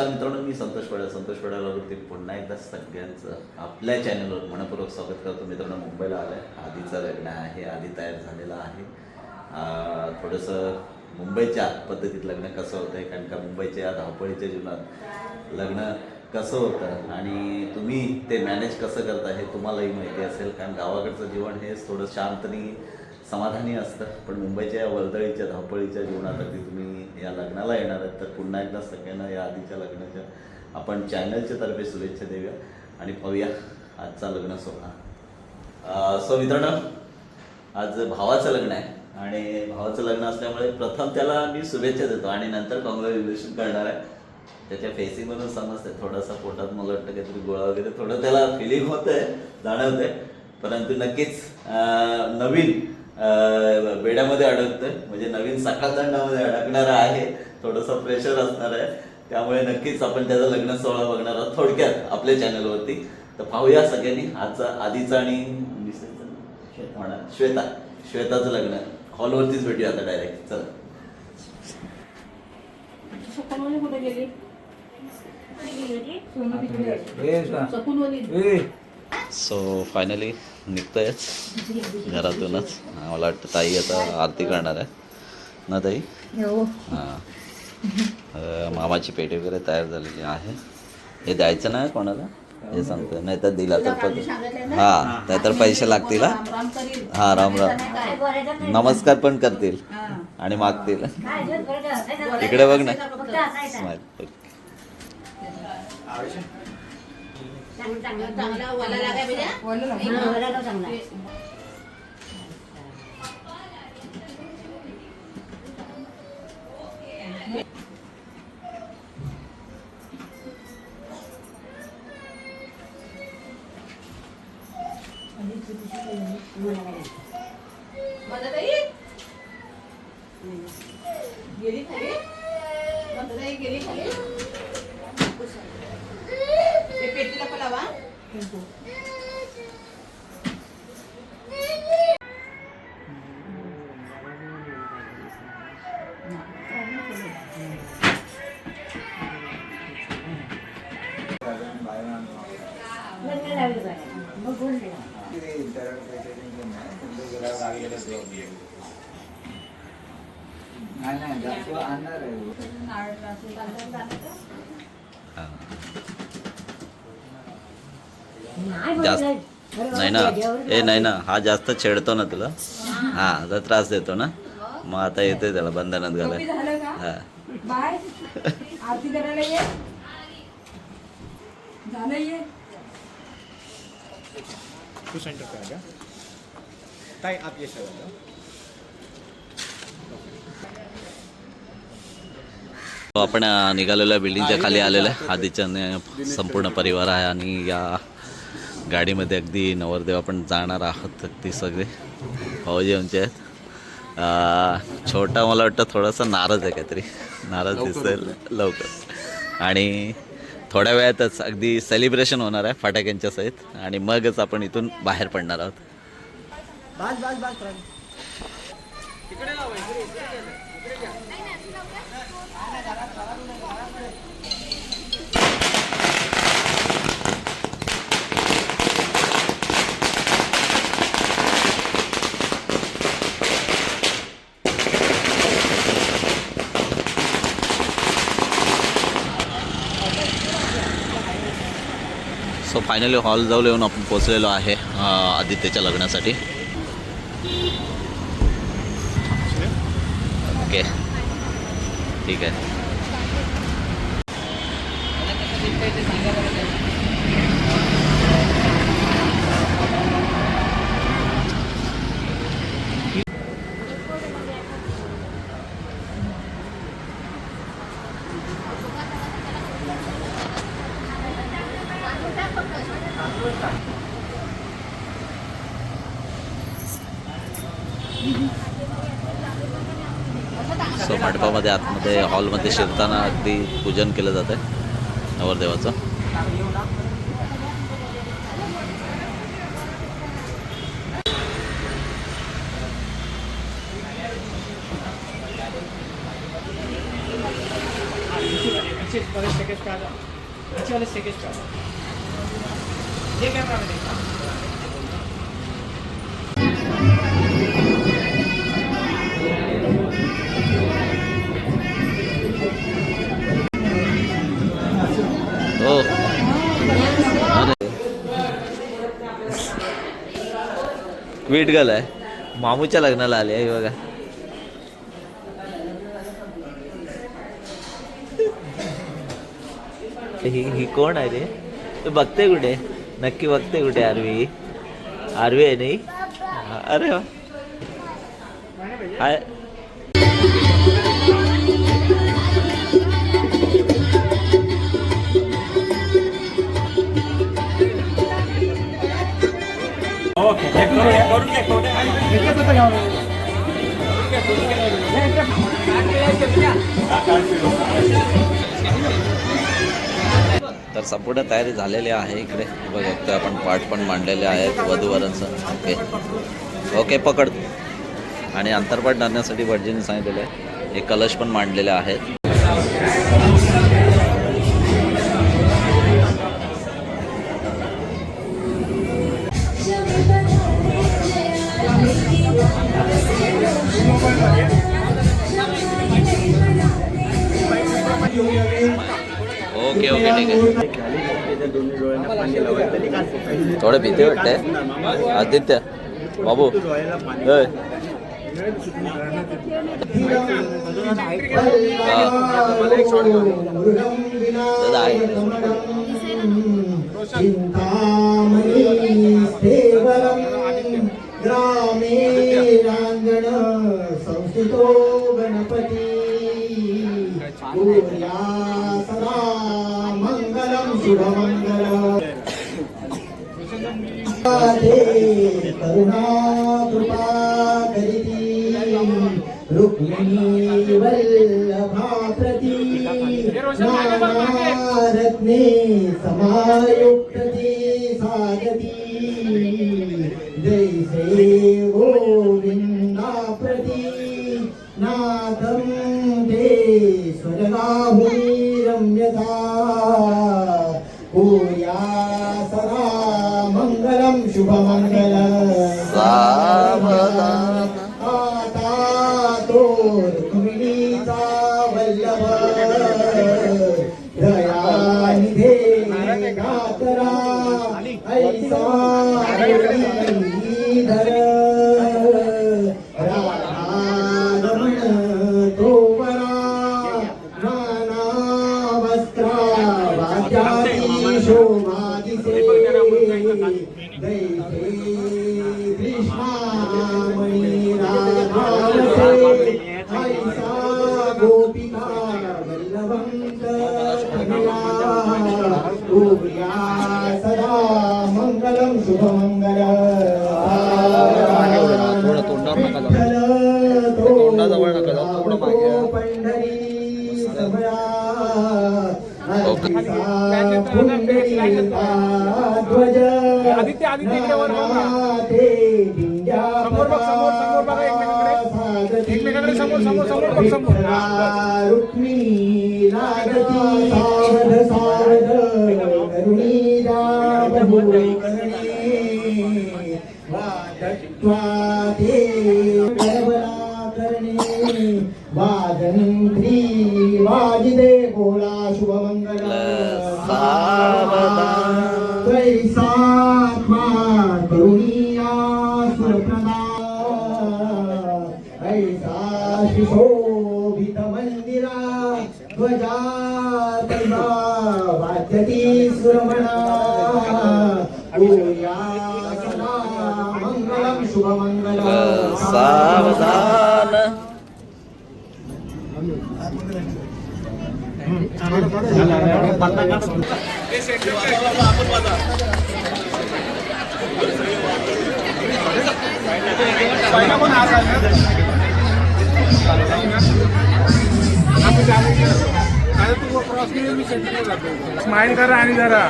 नमस्कार मित्रांनो मी संतोष पडा संतोष पडावरती पुन्हा एकदा सगळ्यांचं आपल्या चॅनलवर मनपूर्वक स्वागत करतो. मित्रांनो मुंबईला आलं आहे आधीचं लग्न आहे आधी तयार झालेलं आहे. थोडंसं मुंबईच्या पद्धतीत लग्न कसं होतं आहे कारण का मुंबईच्या धावपळीच्या जीवनात लग्न कसं होतं? आणि तुम्ही ते मॅनेज कसं करता हे तुम्हालाही माहिती असेल. कारण गावाकडचं जीवन हे थोडं शांत समाधानी असतं पण मुंबईच्या या वर्दळीच्या धावपळीच्या जीवनात अगदी तुम्ही या लग्नाला येणार आहेत. तर पुन्हा एकदा सगळ्यांना या आधीच्या लग्नाच्या आपण चॅनलच्या तर्फे शुभेच्छा देऊया. आणि पाहूया आजचा लग्न सोहळा. सो मित्रांनो आज भावाचं लग्न आहे. आणि भावाचं लग्न असल्यामुळे प्रथम त्याला मी शुभेच्छा देतो. आणि नंतर कॉंग्रॅच्युलेशन करणार आहे. त्याच्या फेसिंगवरून समजते थोडासा पोटात मला वाटतं काहीतरी गोळा वगैरे थोडं त्याला फिलिंग जाणवतं आहे परंतु नक्कीच नवीन बेड्यामध्ये अडकतोय. म्हणजे नवीन सकाळदंडामध्ये अडकणार आहे. थोडंसं प्रेशर असणार आहे. त्यामुळे नक्कीच आपण त्याचा लग्न सोहळा बघणार आहोत थोडक्यात आपल्या चॅनलवरती तर पाहूया सगळ्यांनी आजचा आधीचा आणि म्हणा श्वेता. श्वेताचं लग्न. हॉलवरतीच भेटूया आता डायरेक्ट चल. सा- फायनली निघतोयच. घरातूनच. मला वाटतं ताई आता आरती करणार आहे. ना ताई? हो. हां. मामाची पेटी वगैरे तयार झालेली आहे. हे द्यायचं नाही कोणाला? हे सांगतो नाही तर दिला तर पण हां नाहीतर पैसे लागतील हा? राम हां राम नमस्कार पण करतील. आणि मागतील. इकडे बघ ना. Smile. चांगला वाला लागाय पाहिजे मदताई? गेली खाली मदताई गेली खाली नाही. तुमचं घरावर लागलेलं job आहे. नाही नाही जास्त आणणार आहे जास्त. नाही ना ए नाही ना हा जास्त छेडतो ना तुला? हा. आता त्रास देतो ना? मग आता येते त्याला बंधनात घालाय झालं का? हा. बाय. आरती करायला ये. झालं ये. टू सेंटर पे आ गया ताई आप ये सर आ जाओ आपण निघालेलो बिल्डिंगच्या खाली आलेलो आहे आधीच्या संपूर्ण परिवार आहे आणि या गाडीमध्ये अगदी नवरदेव आपण जाणार आहोत अगदी सगळे. भाऊजी आमचे आहेत. छोटा मला वाटतं थोडासा नाराज आहे काहीतरी. नाराज दिसतोय. लवकर. आणि थोड्या वेळातच अगदी सेलिब्रेशन होणार आहे फटाक्यांच्या सहित. आणि मगच आपण इथून बाहेर पडणार आहोत. फायनली हॉल जाऊन येऊन आपण पोचलेलो आहे आदित्यच्या लग्नासाठी. ओके ठीक आहे. सो मंडपामध्ये आतमध्ये हॉलमध्ये शिरताना अगदी पूजन केलं जातं आहे नवरदेवाचं. पीछे वेट गल आहे मामूच्या लग्नाला आले आहे बघा. ही ही कोण आहे रे? तू बघते कुठे? नक्की बघते कुठे आरवी? आरवी आहे नाही? अरे वा. हाय. ओके तर संपूर्ण तयारी झालेली आहे इकडे. बघतो आपण पाठ पण मांडलेले आहेत वधूवरांचं. ओके. ओके पकड. आणि अंतरपाठ धरण्यासाठी भटजीने सांगितलेलं आहे. हे कलश पण मांडलेले आहेत थोडे भीती वाटते आदित्य बाबू ए. दादा आहे ग्रामेराङ्गण संस्थितो करुणा कृपा करिती। रुक्मिणी वल्लभा प्रती। नानारत्ने समायुक्तती सागती जैसे गोविन्दा प्रती। नाथं ते स्वर्गाहुनी Oh. उभया सदा मंगलम थोडं तोंडावर नका जाऊ. तोंडाजवळ नका जाऊ, थोडं मागे पंढरी ध्वज आदित्य, आदित्य, वर समोर बघ, समोर, समोर बघा एकमेकांकडे. एकमेकांकडे समोर, समोर, समोर बघ, समोर. रुक्मिणी लागती सुरप्रदा ऐसा शिशोभित मंदिरा ध्वजा वाद्यती सुरमणा पूया सदा मंगलम सावधान आपण गेलो. आता तू क्रॉस केली मी सेंटरला जातो स्माइल करा आणि जरा.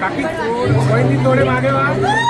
काकी वहिनी थोडे मागे वा.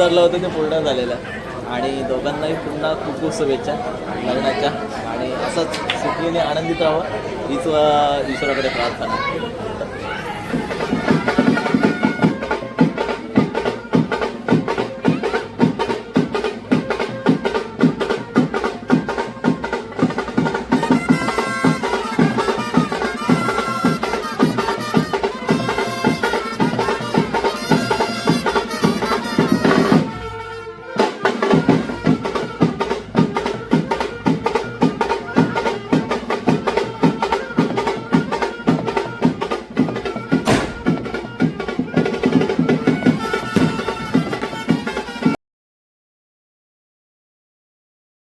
धरलं होतं ते पूर्ण झालेलं आहे. आणि दोघांनाही पुन्हा खूप खूप शुभेच्छा लग्नाच्या. आणि असंच सुखीने आनंदित राहावं हीच ईश्वराकडे प्रार्थना.